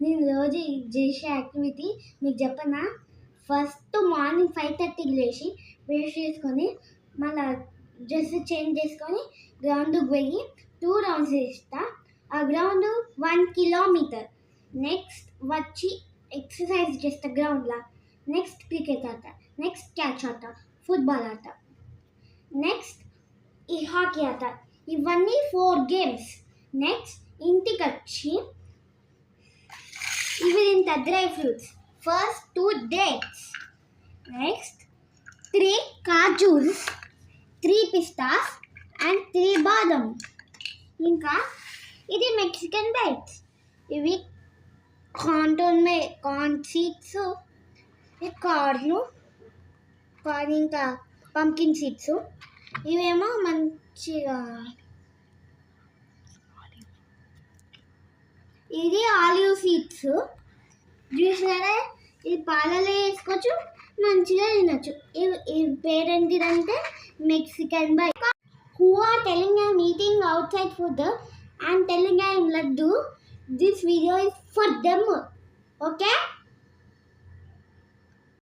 నేను రోజు చేసే యాక్టివిటీ మీకు చెప్పనా? ఫస్ట్ మార్నింగ్ ఫైవ్ థర్టీకి లేచి బ్రష్ చేసుకొని మళ్ళీ డ్రెస్ చేంజ్ చేసుకొని గ్రౌండ్కి పోయి టూ రౌండ్స్ వేస్తా ఆ గ్రౌండ్ వన్ కిలోమీటర్ నెక్స్ట్ వచ్చి ఎక్సర్సైజ్ చేస్తా గ్రౌండ్లో నెక్స్ట్ క్రికెట్ ఆట. నెక్స్ట్ క్యాచ్ ఆట. ఫుట్బాల్ ఆట. నెక్స్ట్ ఈ హాకీ ఆట. ఇవన్నీ ఫోర్ గేమ్స్ నెక్స్ట్ ఇంటికి వచ్చి ఇవి తింటా dry fruits first two dates next three kajus త్రీ పిస్తాస్ అండ్ త్రీ బాదం ఇంకా ఇది మెక్సికన్ బైట్స్ ఇవి కార్న్ మే కార్న్ సీడ్స్ ఇది కార్న్ కార్న్ ఇంకా పంకిన్ సీడ్స్ ఇవేమో మంచిగా ఇది ఆలివ్ సీడ్స్ చూసినారా? ఇది పాలలో వేసుకోవచ్చు మంచిగా తినొచ్చు. ఈ- పేరేంటిదంటే Mexican by who are telling I'm eating outside food and telling I'm laddu. This video is for them okay